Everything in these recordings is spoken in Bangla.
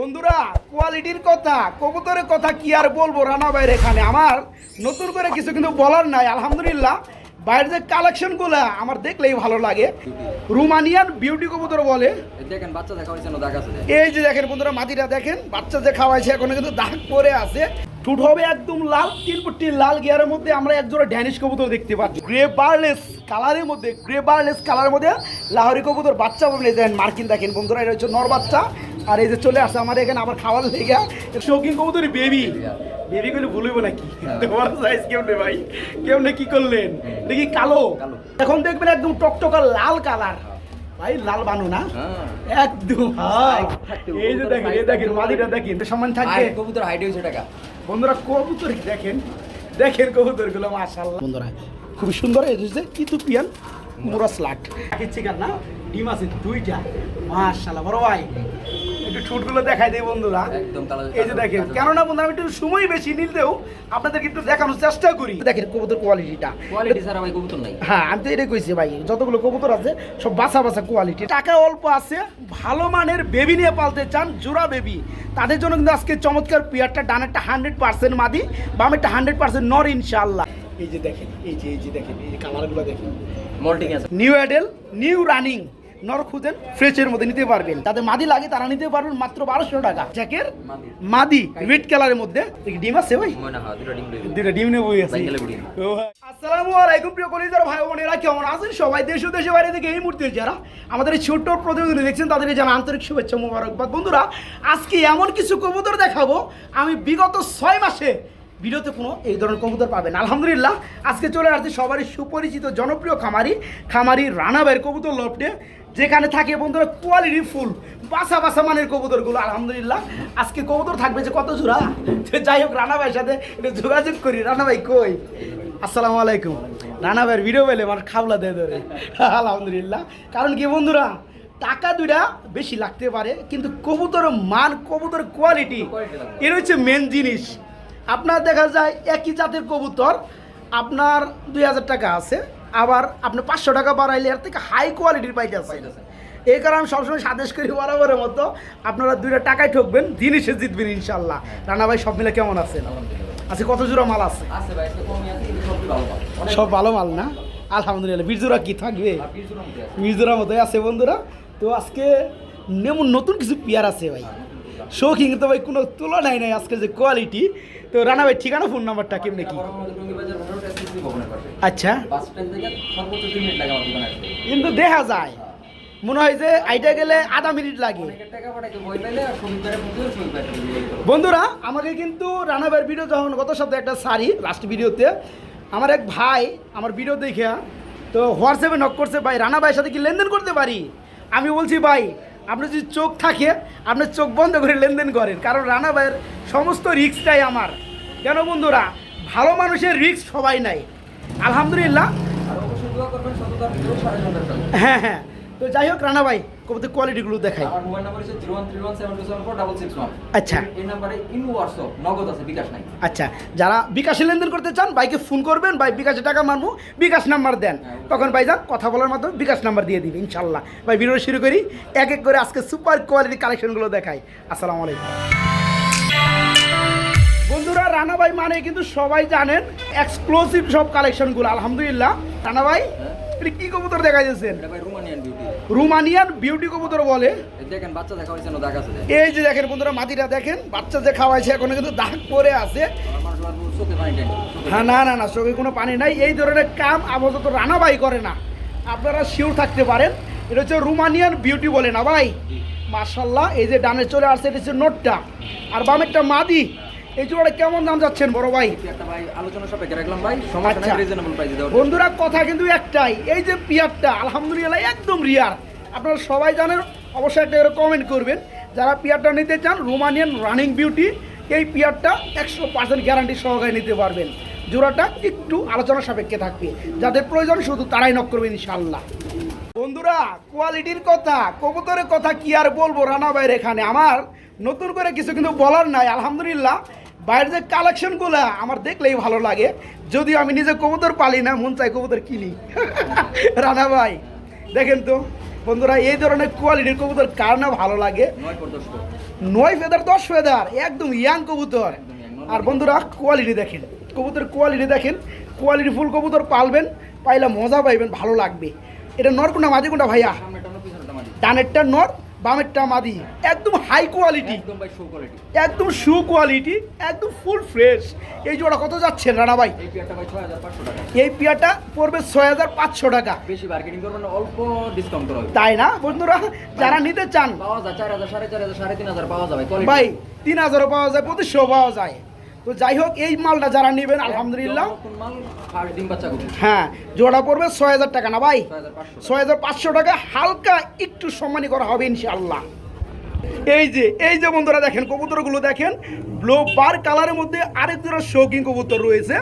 বন্ধুরা কোয়ালিটির কথা কবুতরের কথা কি আর বলব রানা ভাইয়ের এখানে? আমার নতুন করে কিছু কিন্তু বলার নাই আলহামদুলিল্লাহ। বাইরের যে কালেকশন কালেকশনগুলো আমার দেখলেই ভালো লাগে। রুমানিয়ান বিউটি কবুতর বলে। এই দেখেন বাচ্চা দেখা হয়েছে এই যে দেখেন বন্ধুরা মাটিটা দেখেন বাচ্চা যে খাওয়াইছে এখন কিন্তু দাগ পরে আছে। ঠুট হবে একদম লাল তিন পট্টি লাল গিয়ারের মধ্যে আমরা এক জোড়া ড্যানিশ কবুতর দেখতে পাচ্ছি। গ্রে বার্লেস কালারের মধ্যে গ্রে বার্লেস কালারের মধ্যে লাহরি কবুতর বাচ্চা বলে দেখেন মার্কিন দেখেন বন্ধুরা এটা হচ্ছে নর বাচ্চা। আর এই যে চলে আসছে আমার এখানে আবার খাওয়ার লেগে। শৌখিন কবুতর বেবি বেবি গুলো ভুলবো নাকি? তোমার সাইজ কেমনে ভাই? কেমনে কি করলেন? দেখি কালো। এখন দেখবেন একদম টকটকা লাল কালার। ভাই লাল বানু না? হ্যাঁ। একদম হ্যাঁ। এই যে দেখেন এই দেখেন মাদিটা দেখেন সম্মান থাকবে? কবুতর হাইট হয়েছে টাকা। বন্ধুরা কবুতর দেখেন? দেখেন কবুতরগুলো মাশাআল্লাহ। বন্ধুরা খুব সুন্দর এই যে ইথিওপিয়ান মুরা স্লাট চিকেন না? ডিম আছে দুইটা। মাশাআল্লাহ বড় ভাই। একটু ঠোঁটগুলো দেখাই দেই বন্ধুরা। একদম এই যে দেখেন কেননা বন্ধুরা আমি একটু সময় বেশি নিলেও আপনাদেরকে একটু দেখানোর চেষ্টা করি। দেখেন কবুতর কোয়ালিটিটা কোয়ালিটি ছাড়া ভাই কবুতর নাই। হ্যাঁ আমি তো এটাই কইছি ভাই যতগুলো কবুতর আছে সব বাসা বাসা কোয়ালিটি টাকা অল্প আছে ভালো মানের বেবি নিয়ে পালতে চান জোড়া বেবি তাদের জন্য কিন্তু আজকে চমৎকার পিয়ারটা ডানেরটা হান্ড্রেড পার্সেন্ট মাদি বামেরটা হান্ড্রেড পার্সেন্ট নর ইনশাল্লাহ এই যে দেখেন এই যে এই যে দেখেন এই যে কালারগুলো দেখেন। মল্টিং আছে নিউ অ্যাডেল নিউ রানিং নর খুঁজেন ফ্রেশের মধ্যে নিতে পারবেন। যাদের মাদি লাগে তারা নিতে পারবেন মাত্র বারোশো টাকা। জ্যাকের মাদি। রেড কালারের মধ্যে। ডিম আছে ভাই? দুটো ডিম নেব আসসালামু আলাইকুম প্রিয় কলিজার ভাই বোনেরা কেমন আছেন সবাই? দেশ ও দেশে বাইরে থেকে এই মুহূর্তে যারা আমাদের এই ছোট্ট প্রতিনিধি দেখছেন তাদেরকে জানা আন্তরিক শুভেচ্ছা মোবারকবাদ। বন্ধুরা আজকে এমন কিছু কবুতর দেখাবো আমি বিগত ছয় মাসে ভিডিওতে কোনো এই ধরনের কবুতর পাবেন আলহামদুলিল্লাহ আজকে চলে আসছে সবারই সুপরিচিত জনপ্রিয় খামারি খামারি রানাবের কবুতর লফটে। যেখানে থাকে বন্ধুরা কোয়ালিটি ফুল। বাসা বাসা মানের কবুতরগুলো, আলহামদুলিল্লাহ। আজকে কবুতর থাকবে যে কত জোড়া যাই হোক, রানা ভাইয়ের সাথে যোগাযোগ করি। রানা ভাই কই? আসসালামু আলাইকুম। রানা ভাইয়ের ভিডিও পেলে আমার খাবলা দিয়ে ধরে আলহামদুলিল্লাহ। কারণ কি বন্ধুরা, টাকা দুইটা বেশি লাগতে পারে, কিন্তু কবুতরের মান, কবুতর কোয়ালিটি এর হচ্ছে মেন জিনিস। আপনার দেখা যায় একই জাতের কবুতর, আপনার দুই হাজার টাকা আছে। আবার আপনি পাঁচশো টাকা বাড়াইলে এর থেকে হাই কোয়ালিটির পাইতে আছে এই কারণে আমি সবসময় সাদেশ করি বরাবরের মতো আপনারা দুইটা টাকায় ঠকবেন জিনিসে জিতবেন ইনশাল্লাহ। রানা ভাই সব মিলে কেমন আছেন? আচ্ছা কত জোড়া মাল আছে? সব ভালো মাল না? আলহামদুলিল্লাহ। বীরজোড়া কি থাকবে? আর পিস জোড়া মধ্যে আছে। বীরজোড়ার মতোই আছে বন্ধুরা। তো আজকে নেমন নতুন কিছু পেয়ার আছে ভাই। শৌখিন তো ভাই কোনো তুলনাই নাই আজকে যে কোয়ালিটি তো রানা ভাই ঠিকানা ফোন নাম্বারটা কেমনে কি? আচ্ছা। বাস স্ট্যান্ড থেকে সর্বোচ্চ দুই মিনিট লাগে আমার দোকানে আসতে। কিন্তু দেখা যায়। মনে হয় যে আইটা গেলে আধা মিনিট লাগে। বন্ধুরা আমাকে কিন্তু রানাবের ভিডিও যখন গত সপ্তাহে একটা সারি লাস্ট ভিডিওতে আমার এক ভাই আমার ভিডিও দেখে তো হোয়াটসঅ্যাপে নক করছে ভাই রানা ভাইয়ের সাথে কি লেনদেন করতে পারি? আমি বলছি ভাই আপনার যদি চোখ থাকে আপনি চোখ বন্ধ করে লেনদেন করেন কারণ রানা ভাইয়ের সমস্ত রিস্কটাই আমার। কেন বন্ধুরা? ভালো মানুষের রিক্স সবাই নাই আলহামদুলিল্লাহ। হ্যাঁ হ্যাঁ। তো যাই হোক রানা ভাই কবতে কোয়ালিটিগুলো দেখাই। আমার মোবাইল নাম্বার হচ্ছে zero one three one seven two seven four double six one. আচ্ছা। এই নাম্বারে ইন হোয়াটসঅ্যাপ নগদ আছে বিকাশ নাই। আচ্ছা যারা বিকাশে লেনদেন করতে চান বাইকে ফোন করবেন ভাই বিকাশে টাকা মারবো বিকাশ নাম্বার দেন। তখন ভাই যান কথা বলার মাধ্যমে বিকাশ নাম্বার দিয়ে দিবে ইনশাল্লাহ। ভাই ভিডিও শুরু করি এক এক করে আজকে সুপার কোয়ালিটি কালেকশনগুলো দেখাই। আসসালামু আলাইকুম। বন্ধুরা রানা ভাই মানে কিন্তু সবাই জানেন এক্সক্লুসিভ সব কালেকশনগুলো আলহামদুলিল্লাহ। রানা ভাই কি কবুতর দেখা যাচ্ছেন রোমানিয়ান বিউটি কবুতর বলে। দেখেন বাচ্চা দেখা হয়েছে দাগ আছে এই যে দেখেন বন্ধুরা মাটিটা দেখেন বাচ্চা যে খাওয়াইছে এখনও কিন্তু দাগ পরে আছে। হ্যাঁ না না না চোখে কোনো পানি নাই। এই ধরনের কাম আপাতত রানা ভাই করে না। আপনারা শিওর থাকতে পারেন। এটা হচ্ছে রুমানিয়ান বিউটি বলে না ভাই? মার্শাল্লাহ এই যে ডানে চলে আসছে এটা হচ্ছে নোটটা। আর বামেরটা মাদি। এই জোড়াটা কেমন দাম যাচ্ছেন বড় ভাই? একটা ভাই আলোচনা সাপেক্ষে রাখলাম ভাই। সমস্যা আচ্ছা। নাই রিজনেবল প্রাইসে দেওয়ার বন্ধুরা কথা কিন্তু একটাই এই যে পিয়ারটা আলহামদুলিল্লাহ একদম রিয়ার আপনারা সবাই জানেন অবশ্যই একটা কমেন্ট করবেন। যারা পিয়ারটা নিতে চান রোমানিয়ান রানিং বিউটি এই পিয়ারটা একশো পার্সেন্ট গ্যারান্টি সহকারে নিতে পারবেন। জোড়াটা একটু আলোচনা সাপেক্ষে থাকবে। যাদের প্রয়োজন শুধু তারাই নক করবেন ইনশাল্লাহ বন্ধুরা কোয়ালিটির কথা কবুতরের কথা কি আর বলব রানা ভাইয়ের এখানে? আমার নতুন করে কিছু কিন্তু বলার নাই আলহামদুলিল্লাহ। বাইরের যে কালেকশনগুলো আমার দেখলেই ভালো লাগে যদিও আমি নিজে কবুতর পালি না মন চাই কবুতর কিনি। রানা ভাই দেখেন তো বন্ধুরা এই ধরনের কোয়ালিটির কবুতর কার না ভালো লাগে? নয় ফেদার দশ ফেদার। একদম ইয়াং কবুতর। আর বন্ধুরা কোয়ালিটি দেখেন কবুতর কোয়ালিটি দেখেন কোয়ালিটি ফুল কবুতর পালবেন পাইলে মজা পাইবেন ভালো লাগবে। এটা নর কোনটা মাঝে কোনটা ভাইয়া? ডানেরটা নর বামেরটা মাদি একদম হাই কোয়ালিটি একদম ভাই শো কোয়ালিটি একদম শু কোয়ালিটি একদম ফুল ফ্রেশ এই জোড়া কত যাচ্ছেন রানা ভাই? এই পিয়াটা ভাই ছয় হাজার পাঁচশো টাকা। এই পিয়াটা পড়বে ছয় হাজার পাঁচশো টাকা। বেশি মার্কেটিং করব না অল্প ডিসকাউন্ট করা তাই না? বন্ধুরা যারা নিতে চান পাওয়া যায় চার হাজার সাড়ে চার হাজার সাড়ে তিন হাজার পাওয়া যাবে। ভাই তিন হাজারও পাওয়া যায় পঁচিশশো পাওয়া যায়। তো যাই হোক এই মালটা যারা নেবেন আলহামদুলিল্লাহ। বাচ্চা করুন হ্যাঁ জোড়া পড়বে ছয় হাজার টাকা না ভাই? ছয় হাজার পাঁচশো টাকা। হালকা একটু সম্মানী করা হবে ইনশাআল্লাহ। এই যে এই যে বন্ধুরা দেখেন কবুতরগুলো দেখেন ব্লো বার কালারের মধ্যে আরেক জোড়া শৌকিং কবুতর রয়েছে।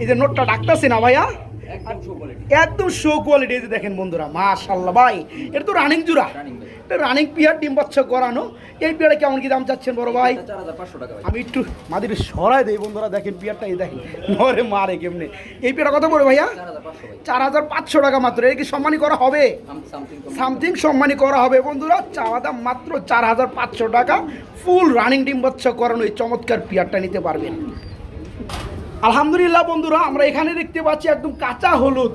এই যে নোটটা ডাকতেছে না ভাইয়া? একদম শো কোয়ালিটি একদম শো কোয়ালিটি এই যে দেখেন বন্ধুরা মাশাল্লাহ ভাই এটা তো রানিং জোড়া। রানিং পিয়ার ডিম বাচ্চা করানো এই পিয়ারে কেমন কি দাম চাচ্ছেন বড় ভাই? আমি একটু মাদির সরাই দেই বন্ধুরা দেখেন পিয়ারটা এই দেখেন। মরে মারে কেমনে। এই পিয়ারটা কত পড়ে ভাইয়া? চার হাজার পাঁচশো টাকা মাত্র। এর কি সম্মানী করা হবে? সামথিং সামথিং সম্মানী করা হবে বন্ধুরা। চাওয়া দাম মাত্র চার হাজার পাঁচশো টাকা। ফুল রানিং ডিম বাচ্চা করানো এই চমৎকার পিয়ারটা নিতে পারবেন। আলহামদুলিল্লাহ বন্ধুরা আমরা এখানে দেখতে পাচ্ছি একদম কাঁচা হলুদ।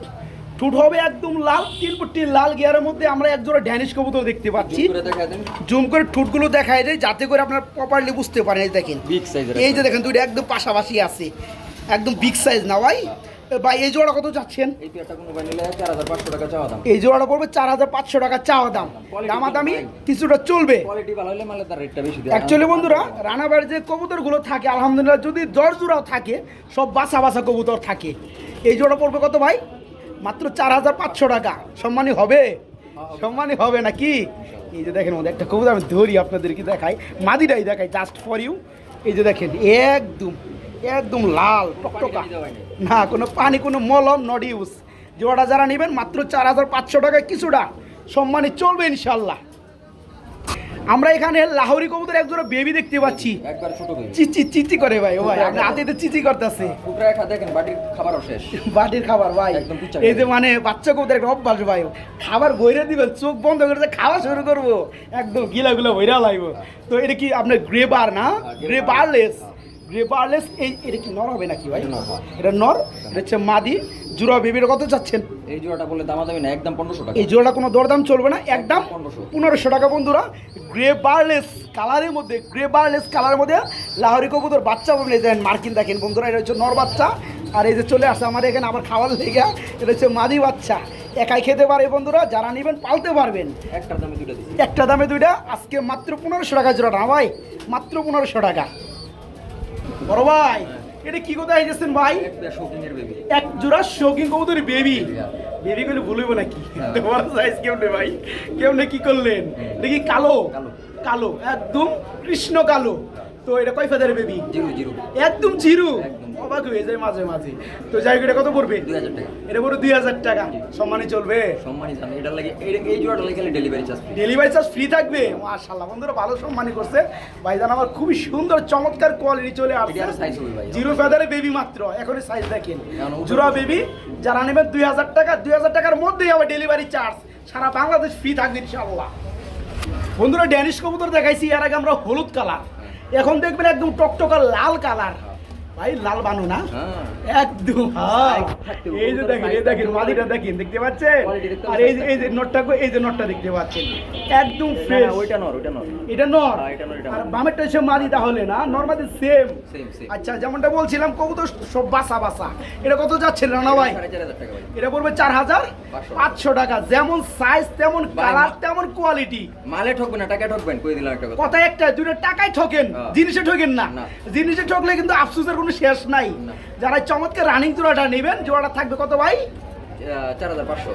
ঠুট হবে একদম লাল তিন ফুটি লাল গিয়ারের মধ্যে আমরা একজোড়া ড্যানিশ কবুতর দেখতে পাচ্ছি। জুম করে ঠুটগুলো দেখায় যায় যাতে করে আপনারা প্রপারলি বুঝতে পারেন এই দেখেন। এই যে দেখেন দুইটা একদম পাশাপাশি আছে। একদম বিগ সাইজ না ভাই। ভাই এই জোড়া কত যাচ্ছেন এই জোড়াটা পড়বে চার হাজার পাঁচশো টাকা চাওয়া দাম। দামাদামি কিছুটা চলবে। অ্যাকচুয়ালি বন্ধুরা রানাবার যে কবুতরগুলো থাকে আলহামদুলিল্লাহ যদি দশ জোড়াও থাকে সব বাসা বাসা কবুতর থাকে। এই জোড়া পড়বে কত ভাই? মাত্র চার হাজার পাঁচশো টাকা। সম্মানী হবে? সম্মানী হবে নাকি? এই যে দেখেন ওদের একটা কবুতর, আমি ধরি আপনাদেরকে দেখাই। মাদিটাই দেখাই জাস্ট ফর ইউ এই যে দেখেন, একদম একদম লাল, টকটকা। না, কোনো পানি, কোনো মলম নট ইউজ জোড়াটা যারা নেবেন, মাত্র চার হাজার পাঁচশো টাকায় কিছুটা। সম্মানে চলবে ইনশাল্লাহ। আমরা এখানে লাহোরি কবুতর একজোড়া বেবি দেখতে পাচ্ছি। একবার ছোট বেবি চিচি চিচি করে ভাই ও ভাই আপনি হাতে তো চিচি করতেছে। কুকরা খা দেখেন বাটির খাবারও শেষ। বাটির খাবার ভাই। একদম এই যে মানে বাচ্চা কবুতর একটা অভ্যাস ভাই। খাবার বইরে দিবেন চোখ বন্ধ করে খাওয়া শুরু করব। একদম গিলা গুলা বইরা লাগবো তো এটা কি আপনার গ্রেবার না? গ্রে বারলেস গ্রে বারলেস এই এটা কি নর হবে নাকি ভাই? এটা নর, হ্যাঁ। এটা হচ্ছে মাদি। জুড়া বেবির কত চাচ্ছেন এই জোড়াটা বলে দাম দামি না একদম পনেরোশো টাকা। এই জোড়াটা কোনো দরদাম চলবে না একদম 1500 পনেরোশো। টাকা বন্ধুরা। গ্রে বারলেস কালারের মধ্যে গ্রে বারলেস কালারের মধ্যে লাহোরি কবুতর বাচ্চা বলে দেন মার্কিন দেখেন বন্ধুরা এটা হচ্ছে নর বাচ্চা। আর এই যে চলে আসে আমার এখানে আবার খাওয়ার লেগে এটা হচ্ছে মাদি বাচ্চা। একাই খেতে পারে বন্ধুরা যারা নেবেন পালতে পারবেন। একটা দামে দিচ্ছি। একটা দামে দুইটা আজকে মাত্র পনেরোশো টাকা জোড়া না ভাই? মাত্র পনেরোশো টাকা। বড় ভাই এটা কি কোথায় গেছেন ভাই? এক জোড়া শৌখিন কবুতর বেবি হ্যাঁ। বেবি গুলো ভুলইব নাকি? হ্যাঁ। তোমার সাইজ কেমনে ভাই? কেমনে কি করলেন? দেখি কালো। কালো। কালো একদম কৃষ্ণ কালো। তো এটা কয় ফেদারের বেবি? Zero zero. একদম জিরো? অবাক হয়ে যায় মাঝে মাঝে। তো যাই হোক, এটা কত পড়বে? দুই হাজার টাকা। এটা পড়বে দুই হাজার টাকা। সম্মানে চলবে। সম্মানই জানে। এটার লাগে এই জোড়াটা লাগে delivery charge delivery charge free থাকবে? বন্ধুরা ভালো সম্মানী করছে। ভাইজান আমার খুবই সুন্দর চমৎকার কোয়ালিটি চলে আসছে। এটা জিরো ফেদারে বেবি মাত্র। এখনই সাইজ দেখেন। জুরা বেবি যারা নেবেন দুই হাজার টাকা দুই হাজার টাকার মধ্যেই আবার ডেলিভারি চার্জ সারা বাংলাদেশ ফ্রি থাকবে ইনশাআল্লাহ। বন্ধুরা ড্যানিশ কবুতর দেখাইছি। এর আগে আমরা হলুদ কালার এখন দেখবেন একদম টকটকা লাল কালার। ভাই লাল বানু না? হ্যাঁ। একদম হ্যাঁ। এই যে দেখেন এই দেখেন মাদিটা দেখেন দেখতে পাচ্ছেন? আর এই যে এই যে নটটা এই যে নটটা দেখতে পাচ্ছেন। একদম ফ্রেশ ওইটা নর ওইটা নর। এটা নর? হ্যাঁ, আর বামেরটা হচ্ছে মাদি তাহলে না? সেম আচ্ছা যেমনটা বলছিলাম কবুতর সব বাসা বাসা। এটা কত যাচ্ছে না ভাই? এটা পড়বে চার হাজার পাঁচশো। টাকা। যেমন সাইজ তেমন কালার তেমন কোয়ালিটি মালে ঠকবেন না টাকা ঠকবেন। কই দিলাম একটা কথা? একটা দুটো টাকায় ঠকেন। হ্যাঁ। জিনিসে ঠকেন না। জিনিসে ঠকলে কিন্তু আফসোসের কোনো শেষ নাই। যারা চমৎকার রানিং জোড়াটা নেবেন জোড়াটা থাকবে কত ভাই?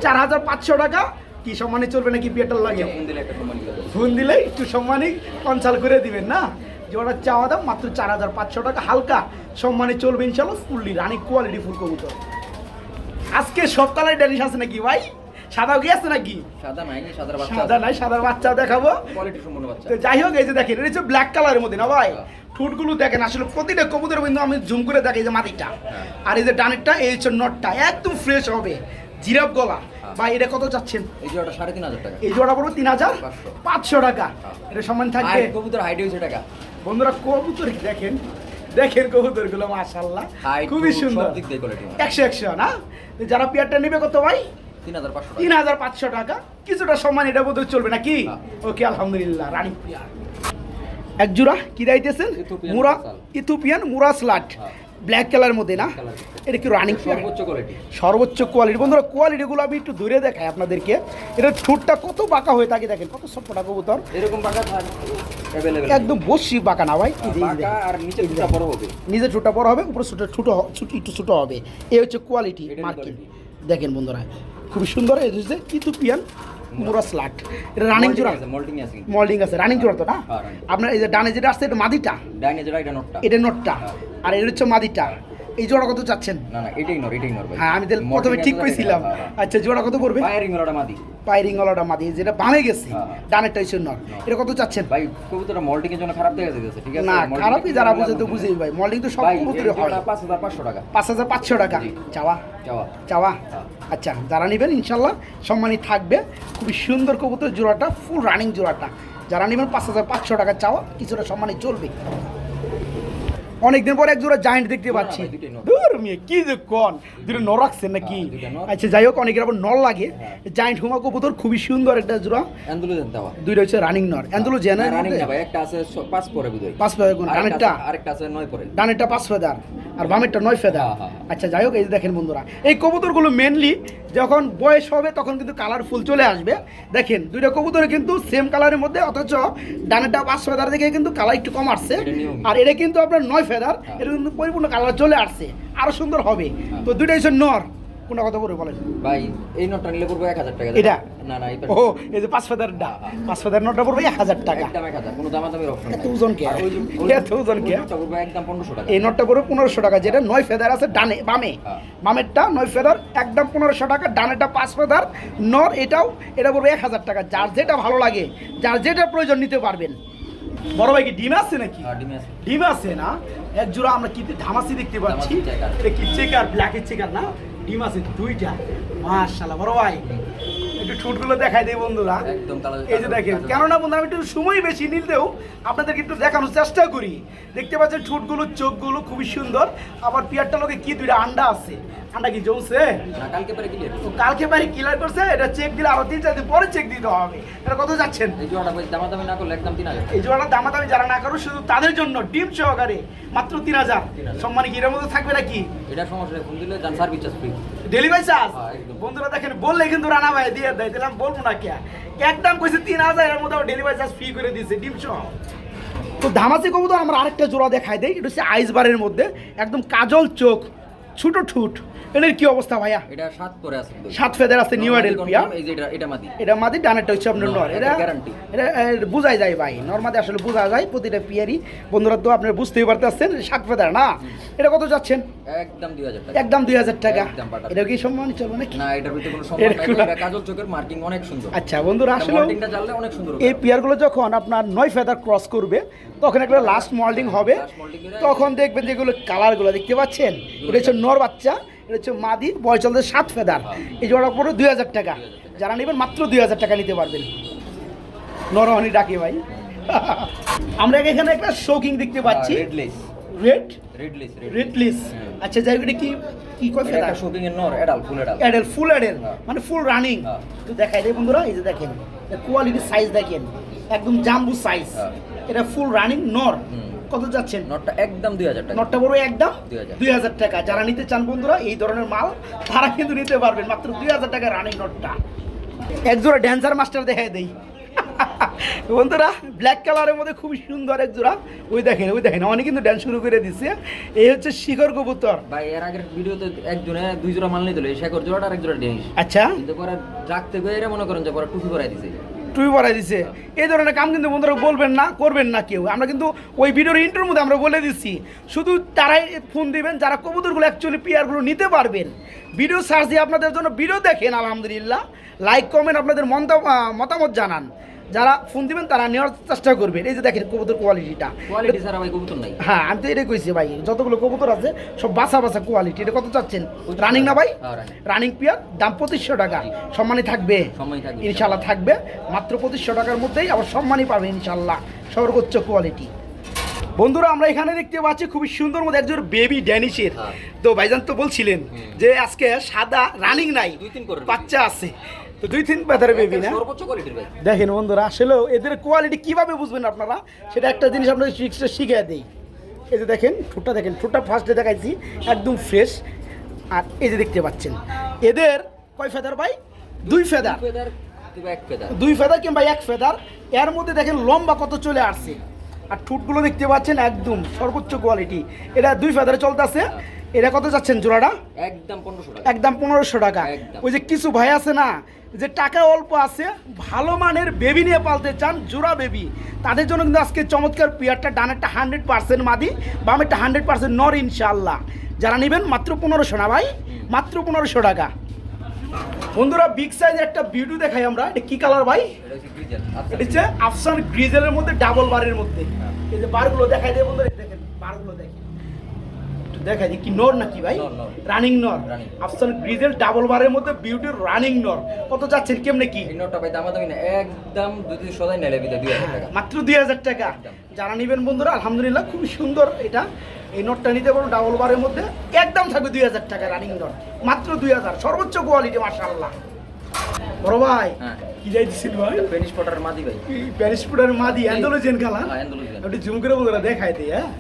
চার হাজার পাঁচশো। টাকা। কি সম্মানে চলবে নাকি বিয়েটার লাগে? ফোন দিলে একটা সম্মান দিবে ফোন দিলে একটু সম্মানিক কনসাল করে দিবেন না? জোড়ার চাওয়া দাম মাত্র চার হাজার পাঁচশো টাকা। হালকা সম্মানে চলবে ইনশাল্লাহ ফুললি রানিং কোয়ালিটি ফুল কবুতর। আজকে সব কালার ড্যানিশ আছে নাকি ভাই? সাদাও কি আছে নাকি? সাদা নাই সাদার বাচ্চা সাদা নাই সাদার বাচ্চা দেখাবো। কোয়ালিটি সম্পূর্ণ বাচ্চা। তো যাই হোক এই যে দেখেন এটা হচ্ছে ব্ল্যাক কালারের মধ্যে না ভাই? হ্যাঁ। ঠোঁটগুলো দেখেন আসলে প্রতিটা কবুতরের কিন্তু আমি জুম করে দেখি যে মাটিটা। হ্যাঁ। আর এই যে ডানেরটা এই হচ্ছে নটটা একদম ফ্রেশ হবে। জিরাফ গলা। হ্যাঁ। ভাই এটা কত চাচ্ছেন? এই জোড়াটা সাড়ে তিন হাজার টাকা। এই জোড়া পড়বে তিন হাজার? পাঁচশো। টাকা। এটা সম্মান থাকবে? কবুতর হাইট হয়েছে টাকা। বন্ধুরা কবুতর দেখেন? দেখেন কবুতরগুলো মাশাল্লাহ খুবই সুন্দর। একশো একশো না? যারা পেয়ারটা নেবে কত ভাই? তিন হাজার পাঁচশো টাকা। কিছুটা সম্মান এটা বোধ চলবে নাকি। ওকে আলহামদুলিল্লাহ রানী পেয়ার এক জোড়া কি দাইতেছেন? মুরা। ইথোপিয়ান মুরাসলাট হ্যাঁ। ব্ল্যাক কালার মধ্যে না? এটা কি রানিং সর্বোচ্চ কোয়ালিটি সর্বোচ্চ কোয়ালিটি বন্ধুরা কোয়ালিটিগুলো আমি একটু দূরে দেখাই আপনাদেরকে। এটা ঠোঁটটা কত বাঁকা হয়ে থাকে দেখেন কত সবটা কবুতর? এরকম বাঁকা একদম বসি বাঁকা না ভাই। আর নিচে দুটা বড় হবে। নিজের ছোটা বড় হবে উপরে ছোট ছোট একটু ছোট হবে। এই হচ্ছে কোয়ালিটি এটারই মার্কিং quality। দেখেন বন্ধুরা খুবই সুন্দর এই হচ্ছে ইথোপিয়ান মুরাস লাট। এটা রানিং জোড়া মোল্ডিং আছে। মল্ডিং আছে রানিং জোড়া তো না? হ্যাঁ, আপনার এই যে ডানে যেটা আসছে এটা মাদিটা? ডানে যেটা এটা নোটটা। এটা নটটা। আর এটা হচ্ছে মাদিটা। এই জোড়া কত চাচ্ছেন? না না এটাই নর এটাই নর ভাই। হ্যাঁ আমি তাহলে প্রথমে ঠিক কইছিলাম। আচ্ছা জোড়া কত পড়বে? ফায়ারিং ওটা মাদি। পাইরিং ওলাটা মাদি যেটা বামে গেছে হ্যাঁ, হ্যাঁ। ডানেরটা নর এটা কত চাচ্ছেন? ভাই কবুতরটা মোল্ডিং এর জন্য খারাপ দেখা যাচ্ছে ঠিক আছে? না খারাপই যারা বুঝে তো বুঝেই ভাই। মল্ডিং তো সব কবুতরে হয়। পাঁচ হাজার পাঁচশো টাকা। পাঁচ হাজার পাঁচশো টাকা। চাওয়া? চাওয়া। চাওয়া? হ্যাঁ। আচ্ছা যারা নেবেন ইনশাল্লাহ সম্মানী থাকবে। খুবই সুন্দর কবুতর জোড়াটা ফুল রানিং জোড়াটা। যারা নেবেন পাঁচ হাজার পাঁচশো টাকা চাওয়া কিছুটা সম্মানী চলবে। অনেকদিন পর এক জোড়া জায়েন্ট দেখতে পাচ্ছি। দূর মিয়ে কি যে কন? দুটো নর রাখছেন নাকি? হ্যাঁ। আচ্ছা যাই হোক অনেকের আবার নর লাগে। হ্যাঁ। জায়েন্ট হুমা কবুতর খুবই সুন্দর একটা জোড়া। অ্যান্ডুলুজেন দাও দুইটা হচ্ছে রানিং নর। এন্দুলো জেনে রানিং না ভাই একটা আছে পাঁচ পরে বুঝাই পাঁচ পরে কোন? ডানেরটা? আরেকটা আছে নয় পরে। ডানেরটা পাঁচ ফেদার আর বামেরটা নয় হ্যাঁ। আচ্ছা যাই হোক এই যে দেখেন বন্ধুরা এই কবুতরগুলো মেনলি যখন বয়স হবে তখন কিন্তু কালারফুল চলে আসবে দেখেন দুইটা কবুতরে কিন্তু সেম কালারের মধ্যে অথচ ডানেটা পাঁচ ফেদার দেখে কিন্তু কালার একটু কম আসছে আর এটা কিন্তু আপনার নয় ফেদার। এটা কিন্তু পরিপূর্ণ কালার চলে আসছে আরও সুন্দর হবে। তো দুইটাই হচ্ছে নর কোনটা বলেন? ভাই এই নোটটা নিলে পড়বে এক হাজার টাকা। এটা? না না ও এই যে পাঁচ ফেদারটা হ্যাঁ, হ্যাঁ। পাঁচ ফেদার নটটা পড়বে এক হাজার টাকা। একদম এক হাজার কোনো দামাদামির অপশন এত ওজন কে? এত ওজন কে? একদম পনেরোশো টাকা। এই নটটা পড়বে পনেরোশো টাকা যেটা নয় ফেদার আছে ডানে বামে। হ্যাঁ। বামেরটা নয় ফেদার একদম পনেরোশো টাকা ডানেরটা পাঁচ ফেদার নর এটাও এটা পড়বে এক হাজার টাকা। যার যেটা ভালো লাগে যার যেটা প্রয়োজন নিতে পারবেন। বড় ভাই কি ডিম আছে নাকি? ডিমে আছে। না? এক জোড়া আমরা কি ধামাসি দেখতে পাচ্ছি। চেকার ব্ল্যাকের চেকার না? ডিম আছে দুইটা। মাশাল্লাহ বড় ভাই। একটু ঠোঁটগুলো দেখাই দেয় বন্ধুরা। একদম এই যে দেখেন কেননা বন্ধু আমি একটু সময় বেশি নিলেও আপনাদেরকে একটু দেখানোর চেষ্টা করি। দেখতে পাচ্ছেন ঠোঁটগুলো চোখগুলো খুবই সুন্দর। আবার পিয়ারটা লোকে কি দুইটা আন্ডা আছে? আন্ডা কি জমছে? কালকে পরে ক্লিয়ার কালকে বাড়ি ক্লিয়ার করছে এটা চেক দিলে আরও তিন চার দিন পরে চেক দিতে হবে। এটা কত যাচ্ছেন? এই জোড়াটা দামাদামি না করলে একদম তিন হাজার এই জোড়াটা দামাদামি যারা না করো শুধু তাদের জন্য ডিম সহকারে মাত্র তিন হাজার। 3,000 সম্মানী কি এর মধ্যে থাকবে নাকি? এটা সমস্যা ফোন দিলে যান service charge free delivery charge হ্যাঁ, একদম। বন্ধুরা দেখেন বললে কিন্তু রানা ভাই দিয়ে দেয় তাহলে আমি বলব না কে? একদম কইছে তিন হাজার এর মধ্যে ডেলিভারি চার্জ ফ্রি করে দিয়েছে ডিম সহ। তো ধামাসি কবুতর আমরা আরেকটা জোড়া দেখাই দেয় এটা হচ্ছে আইসবারের মধ্যে একদম কাজল চোখ। ছোট ঠুট। এটার কি অবস্থা ভাইয়া? এটা সাত পরে আছে। সাত ফেদার আছে নিউ আইডেল পিয়া এই যে এটা এটা মাদি। এটা মাদি ডানেরটা হচ্ছে আপনার নর এটা guarantee। এটা বোঝাই যায় ভাই। নর্মাদি আসলে বোঝা যায় প্রতিটা পিয়ারই বন্ধুরা তো আপনি বুঝতেই পারতেছেন সাত ফেদার না? এটা কত যাচ্ছেন? একদম দুই হাজার টাকা। একদম দুই হাজার টাকা। একদম butter। এটা কি সম্মান চলবে নাকি? না এটার ভিতরে কোনো সম্পর্ক নাই। এটা কাজল চোখের মার্কিং অনেক সুন্দর। আচ্ছা বন্ধুরা আসলে মল্টিংটা জানলে অনেক সুন্দর। এই পেয়ারগুলো যখন আপনার নয় ফেদার ক্রস করবে তখন একটা লাস্ট মল্ডিং হবে। তখন দেখবেন যেগুলো কালারগুলো দেখতে পাচ্ছেন? এটা হচ্ছে নর বাচ্চা এটা হচ্ছে মাদি বয়স চলতে সাত ফেদার। হ্যাঁ। এই জোড়া পড়ে দুই হাজার টাকা। যারা নেবেন মাত্র দুই হাজার টাকা নিতে পারবেন। নরহনি ডাকে ভাই। আমরা এখানে একটা শৌকিং দেখতে পাচ্ছি। Red lace red red lace red lace আচ্ছা যাই এটা কি কি কয় ফেদার? শোকিং এর নর এডাল ফুল এডাল অ্যাডেল ফুল অ্যাডেল হ্যাঁ। মানে ফুল রানিং হ্যাঁ। তো দেখাই দেয় বন্ধুরা এই যে দেখেন কোয়ালিটি সাইজ দেখেন। একদম জাম্বু সাইজ হ্যাঁ। এটা ফুল রানিং নর। কত যাচ্ছেন? নটটা একদম দুই হাজার টাকা। নটটা বড় একদম দুই হাজার। টাকা। যারা নিতে চান বন্ধুরা এই ধরনের মাল তারা কিন্তু নিতে পারবেন। মাত্র দুই হাজার টাকা রানিং নটটা এক জোড়া ড্যান্সার মাস্টার দেখাই দেই। বন্ধুরা ব্ল্যাক কালারের মধ্যে খুবই সুন্দর এক জোড়া ওই দেখেন ওই দেখেন অনেক কিন্তু ড্যান্স শুরু করে দিছে। এই হচ্ছে শিখর কবুতর। ভাই এর আগের ভিডিওতে একজনে দুই জোড়া মাল নিয়ে দিল। এই শেখর জোড়াটা আর এক জোড়া ডেনিশ আচ্ছা। কিন্তু পরে রাখতে গিয়ে এরা মনে করেন যে পরে টুপি পরাই দিছে। টুই পড়াই দিছে। এই ধরনের কাম কিন্তু বন্ধুরা বলবেন না, করবেন না কেউ। আমরা কিন্তু ওই ভিডিওর ইন্টার মধ্যে আমরা বলে দিচ্ছি। শুধু তারাই ফোন দিবেন, যারা কবুতরগুলো অ্যাকচুয়ালি পিয়ারগুলো নিতে পারবেন। ভিডিও সার্চ দিয়ে আপনাদের জন্য ভিডিও দেখেন, আলহামদুলিল্লাহ। লাইক কমেন্ট আপনাদের মতামত জানান। যারা ফোন দিবেন তারা নেওয়ার চেষ্টা করবেন। এই যে দেখেন কবুতর কোয়ালিটিটা কোয়ালিটি ছাড়া ভাই কবুতর নাই। হ্যাঁ আমি তো এটাই কইছি ভাই যতগুলো কবুতর আছে সব বাসা বাসা কোয়ালিটি এটা কত চাচ্ছেন? রানিং না ভাই? হ্যাঁ, রানিং পিয়ার দাম পঁচিশশো টাকা। সম্মানই থাকবে। ইনশাল্লাহ থাকবে মাত্র পঁচিশশো টাকার মধ্যেই আবার সম্মানই পাবে ইনশাল্লাহ সর্বোচ্চ কোয়ালিটি বন্ধুরা আমরা এখানে দেখতে পাচ্ছি খুবই সুন্দর মধ্যে একজন বেবি ড্যানিশের হ্যাঁ। তো ভাইজান তো বলছিলেন যে আজকে সাদা রানিং নাই। বাচ্চা আছে। তো দুই তিন বেবি না? ভাই দেখেন বন্ধুরা আসলেও এদের কোয়ালিটি কীভাবে বুঝবেন আপনারা? সেটা একটা জিনিস আপনাদের শিখিয়ে দেই। এই যে দেখেন ঠোঁটটা দেখেন ঠোঁটটা ফার্স্টে দেখাইছি একদম ফ্রেশ আর এই যে দেখতে পাচ্ছেন এদের কয় ফেদার ভাই? দুই ফেদার দুই ফেদার কিংবা এক ফেদার এর মধ্যে দেখেন লম্বা কত চলে আসছে। আর ঠোঁটগুলো দেখতে পাচ্ছেন একদম সর্বোচ্চ কোয়ালিটি এটা দুই ফেদারে চলতেছে। এটা কত যাচ্ছেন জোড়াটা? একদম পনেরোশো টাকা। একদম পনেরোশো টাকা। ওই যে কিছু ভাই আছে না যে টাকা অল্প আছে ভালো মানের বেবি নিয়ে পালতে চান জোড়া বেবি তাদের জন্য কিন্তু আজকে চমৎকার পিয়ারটা ডানেরটা হান্ড্রেড পার্সেন্ট মাদি বামেরটা হান্ড্রেড পার্সেন্ট নর ইনশাল্লাহ যারা নেবেন মাত্র পনেরোশো না ভাই মাত্র পনেরোশো টাকা। বন্ধুরা বিগ সাইজের একটা ভিডিও দেখাই আমরা। এটা কি কালার ভাই? এটা আফসান গ্রিজেলের মধ্যে ডাবল বারের মধ্যে। এই যে বারগুলো দেখাই দেয় বন্ধুরা দেখেন বারগুলো দেখেন। দেখাই কি নর নাকি ভাই? নর, নর। রানিং নর। আফসান গ্রিজেল ডাবল বারের মধ্যে বিউটির রানিং নর। কত যাচ্ছেন কেমনে কি? নোটটা ভাই দামাদামি না একদম দুই তিন সদাই নেলে বিদা দুই হাজার টাকা। মাত্র দুই হাজার টাকা। একদম। যারা নেবেন বন্ধুরা আলহামদুলিল্লাহ খুবই সুন্দর এটা। এই নোটটা নিতে পারো ডাবল বারের মধ্যে। একদম থাকবে দুই হাজার টাকা রানিং নট মাত্র দুই হাজার। সর্বোচ্চ কোয়ালিটি মাশাআল্লাহ। বড় ভাই হ্যাঁ। কি যাই দিছিল ভাই? ফিনিশ পটার মাদি ভাই। প্যারিস ফুডের মাদি অ্যান্ডোলোজেন কালার একটু জুম করে বন্ধুরা দেখাই দিই হ্যাঁ।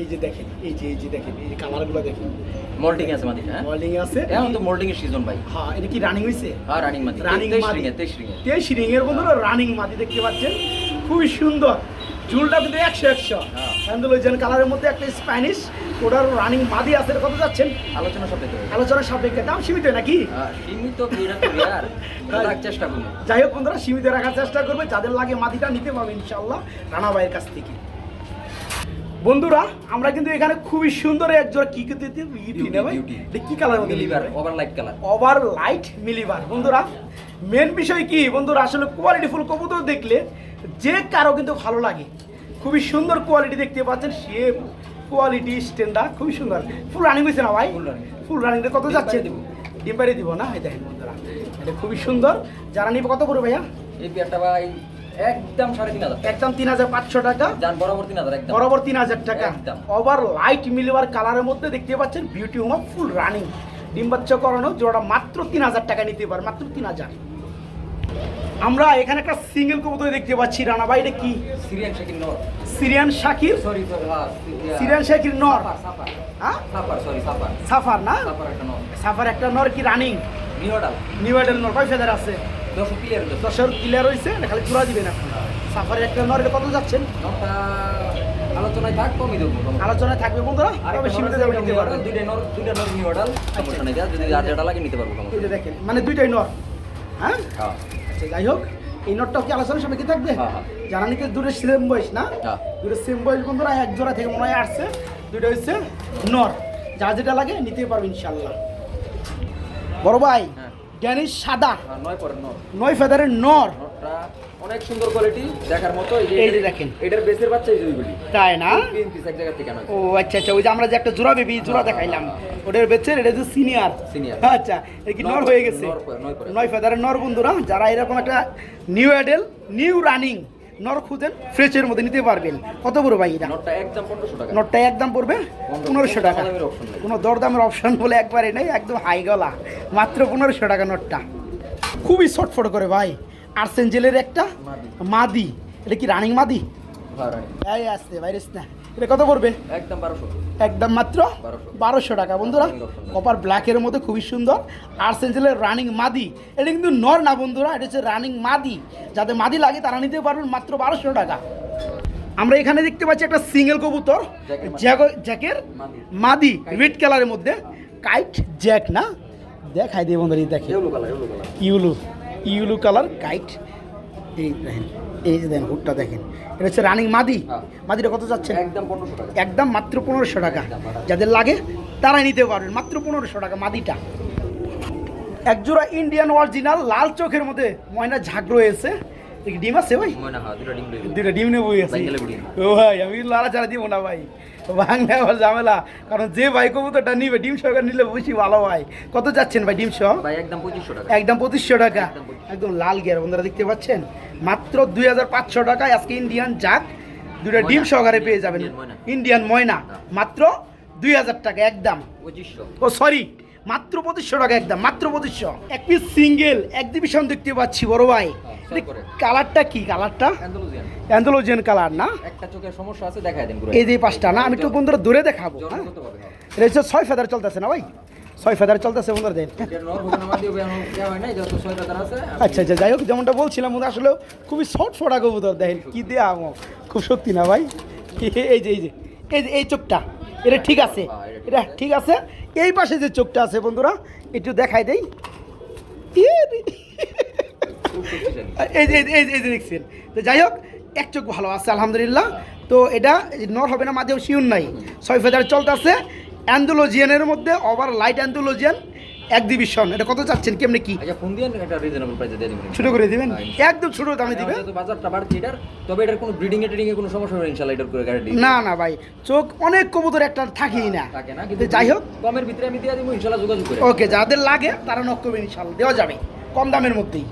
এই যে দেখেন এই যে এই যে দেখেন এই যে কালারগুলো দেখেন। মোল্ডিং আছে মাদি হ্যাঁ? মলিং আছে। এখন তো মোল্ডিং এর সিজন ভাই। হ্যাঁ এটা কি রানিং হয়েছে হ্যাঁ রানিং মাদি। রানিং মাদি। রিং রিং এর বন্ধুরা রানিং মাদি দেখতে পাচ্ছেন। খুবই সুন্দর। চুলটা কিন্তু একশো একশো। হ্যাঁ। অ্যান্ডোলোজেন কালারের মধ্যে একটা স্প্যানিশ ওটার রানিং মাদি আছে কত যাচ্ছেন? আলোচনা সাপেক্ষে। আলোচনা সাপেক্ষে। দাম সীমিত নাকি? হ্যাঁ, সীমিত চেষ্টা করুন যাই হোক বন্ধুরা সীমিত রাখার চেষ্টা করবে। যাদের লাগে মাদিটা নিতে পারবে ইনশাল্লাহ রানা ভাইয়ের কাছ থেকে। বন্ধুরা আমরা কিন্তু এখানে খুবই সুন্দর এক জোড়া কি ভাই? beauty। কি কালার মধ্যে মিলিবার over light colour over light মিলিবার বন্ধুরা। মেন বিষয় কি বন্ধুরা আসলে কোয়ালিটি কোয়ালিটিফুল কবুতর দেখলে যে কারও কিন্তু ভালো লাগে। খুবই সুন্দর কোয়ালিটি দেখতে পাচ্ছেন শেপ কোয়ালিটি স্ট্যান্ডার্ড খুবই সুন্দর। ফুল রানিং হয়েছে না ভাই। ফুল রানিং কত যাচ্ছে? দিব। ডিম দিব না? এই দেখেন বন্ধুরা এটা খুবই সুন্দর। যারা নিবে কত করে ভাইয়া? এই পেয়ারটা ভাই একদম সাড়ে তিন হাজার। একদম তিন হাজার পাঁচশো টাকা। যান বরাবর তিন হাজার একদম। বরাবর তিন হাজার টাকা। একদম। ওভার লাইট মিলিবার কালারের মধ্যে দেখতে পাচ্ছেন বিউটি হোমা ফুল রানিং ডিম বাচ্চা করানো জোড়া মাত্র তিন হাজার টাকা নিতে পারে মাত্র তিন হাজার। আমরা এখানে একটা সিঙ্গেল কবুতর দেখতে পাচ্ছি রানা ভাই এটা কি? সিরিয়ান শাকির নর। সিরিয়ান শাকির? সরি সরি হ্যাঁ সিরিয়ান। শাকির নর। হ্যাঁ? সাফার সরি সাফার। সাফার না? সাফার একটা নর। সাফার একটা নর কি রানিং নিউডাল নিউ আইডেল নর কয় ফেদার আছে? দশের ক্লিয়ার হয়েছে না খালি জোড়া দিবেন এখন। সাফারের একটা নর কত যাচ্ছেন? আলোচনায় থাক কমই দেবো। আলোচনায় থাকবে বন্ধুরা আর সীমিত দামে নিতে পারবেন। দুইটা নর দুইটা নর নিউডাল সমস্যা নেই। যদি আর যেটা লাগে নিতে পারব এই সমস্যা দেখেন মানে দুইটাই নর হ্যাঁ? হ্যাঁ। আচ্ছা যাই হোক এই নোটটাও কি আলোচনার সামনে কি থাকবে? হ্যাঁ, হ্যাঁ। জানা নাকি দুটো সেম বয়স না। দুটো সেম বয়স বন্ধুরা এক জোড়া থেকে মনে হয় আসছে। দুটো হচ্ছে নর যা যেটা লাগে নিতে পারবে ইনশাল্লাহ বড় ভাই। ড্যানিশ সাদা। নয় পরের নর। নয় ফেদারের নর। অনেক সুন্দর কোয়ালিটি দেখার মতো। এই যে দেখেন। এটার বেসের বাচ্চা এই যে তাই না? তিন পিস এক জায়গা থেকে নয় ও আচ্ছা আচ্ছা ওই যে আমরা যে একটা জোড়া বেবি জোড়া দেখাইলাম। ওটার বেচের এটা হচ্ছে সিনিয়র সিনিয়র আচ্ছা এটা কি নর হয়ে গেছে? নয় নয় ফেদারের নর বন্ধুরা যারা এরকম একটা নিউ অ্যাডেল নিউ রানিং নর খুঁজেন ফ্রেশের মধ্যে নিতে পারবেন। কত বড় ভাই এটা? নটটা একদম পড়বে? পনেরোশো টাকা। কোনো দরদামের অপশন বলে একবারে নেই একদম হাই গলা। মাত্র পনেরোশো টাকা নোটটা। খুবই শর্টফট করে ভাই। আর্সেঞ্জেলের একটা মাদি। এটা কি রানিং মাদি? হ্যাঁ, আসতে ভাইরাস না। এটা কত পড়বে? একদম বারোশো। একদম মাত্র বারোশো। টাকা। বন্ধুরা। কপার ব্ল্যাকের মধ্যে খুবই সুন্দর। আর্সেঞ্জেলের রানিং মাদি। এটা কিন্তু নর না বন্ধুরা এটা হচ্ছে রানিং মাদি। যাদের মাদি লাগে তারা নিতে পারবেন মাত্র বারোশো টাকা। আমরা এখানে দেখতে পাচ্ছি একটা সিঙ্গেল কবুতর। জ্যাকের মাদি। জ্যাক- জ্যাকের মাদি। মাদি রেড কালারের মধ্যে। কাইট জ্যাক না? দেখাই দিয়ে বন্ধুরা দেখে। ইউলু ইউলু কালার কাইট এই দেখেন এই যে দেখেন হুটটা দেখেন। এটা হচ্ছে রানিং মাদি। হ্যাঁ। মাদিটা কত যাচ্ছে? একদম পনেরোশো টাকা। একদম মাত্র পনেরোশো টাকা। যাদের লাগে তারাই নিতে পারবেন মাত্র পনেরোশো টাকা মাদিটা। একজোড়া ইন্ডিয়ান অরিজিনাল লাল চোখের মধ্যে ময়না ঝাঁক রয়েছে। ডিম আছে ভাই? হয় দুটো ডিম নেব আছে। ও ভাই আমি লাড়া ছাড়া দিব না ভাই। ভাঙলে আবার ঝামেলা। কারণ যে ভাই কবুতরটা নিবে ডিম সহকারে নিলে বেশি ভালো হয়। কত যাচ্ছেন ভাই ডিম সহ? ভাই একদম পঁচিশশো টাকা। একদম পঁচিশশো টাকা। একদম লাল গিয়ার বন্ধুরা দেখতে পাচ্ছেন? মাত্র দুই হাজার পাঁচশো টাকায় আজকে ইন্ডিয়ান জাক দুটা। ডিম সহকারে পেয়ে যাবেন। ইন্ডিয়ান ময়না। মাত্র দুই হাজার টাকা একদম। পঁচিশশো। ও সরি মাত্র পঁচিশশো টাকা একদম মাত্র পঁচিশশো। এক পিস সিঙ্গেল এক্সিবিশন দেখতে পাচ্ছি বড় ভাই। হ্যাঁ, কালারটা কি কালারটা অ্যান্ডালুজিয়ান কালার না? একটা চোখের সমস্যা আছে দেখায় দেন এই যে পাঁচটা না? আমি একটু বন্ধুরা দূরে দেখাবো হ্যাঁ? হ্যাঁ। এটা হচ্ছে ছয় ফেদার চলতেছে না ভাই? ছয় ফেদার চলতেছে বন্ধুরা দেন হয় আচ্ছা আচ্ছা যাই হোক যেমনটা বলছিলাম আসলে খুবই শর্ট ফোটা কবুতর দেখেন কি দেয়া খুব শক্তি না ভাই? এই যে এই যে এই যে এই চোখটা এটা ঠিক আছে। এটা ঠিক আছে। এই পাশে যে চোখটা আছে বন্ধুরা, একটু দেখাই দেই। এই যে দেখছেন। তো যাই হোক, এক চোখ ভালো আছে, আলহামদুলিল্লাহ। তো এটা নর হবে না, মাঝেও শিউন নাই। ছয় ফেদার চলতেছে। অ্যান্ডোলজিয়ানের মধ্যে ওভার লাইট অ্যান্ডোলজিয়ান। এক্সিবিশন এটা কত চাচ্ছেন? কেমনে কি? আচ্ছা ফোন দিয়ে একটা রিজনেবল প্রাইসে দিয়ে দিবেন। ছোট করে দিবেন? হ্যাঁ, একদম ছোট দামে দিবেন? তো বাজারটা বাড়ছে এটার তবে এটার কোনো ব্রিডিং এটিং এ কোনো সমস্যা হবে ইনশাআল্লাহ এটার করে গ্যারান্টি না না ভাই চোখ অনেক কবুতর একটা থাকেই না। থাকে না কিন্তু যাই হোক। কমের ভিতরে আমি দিয়ে দিব ইনশাআল্লাহ যোগাযোগ করে। ওকে যাদের লাগে তারা নক করবে ইনশাআল্লাহ। দেওয়া যাবে কম দামের মধ্যেই।